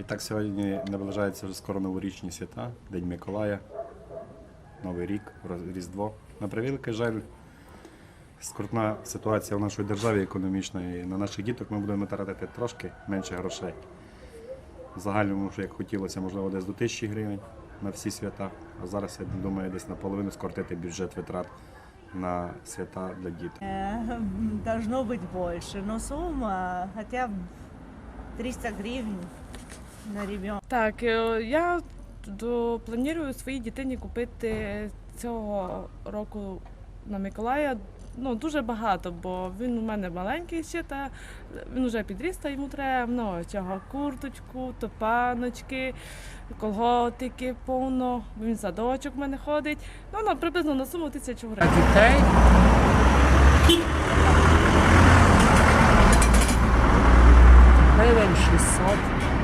І так сьогодні наближається вже скоро новорічні свята, День Миколая, Новий рік, Роз- Різдво. На превеликий жаль, скрутна ситуація в нашій державі економічна, і на наших діток ми будемо тратити трошки менше грошей. В загальному, що як хотілося, можливо, десь до тисячі гривень на всі свята. А зараз я думаю, десь наполовину скоротити бюджет витрат на свята для діток. Э, Должно быть больше, но сумма хотя бы 300 гривен на ребенка. Так, е, я планую своїй дитині купити цього року на Миколая. Ну, дуже багато, бо він у мене маленький ще, та він вже підріс, та йому треба ну, чого, курточку, топаночки, колготики повно, він садочок в мене ходить. Ну, на, приблизно на суму тисячу гривень. дітей. Гривень 600.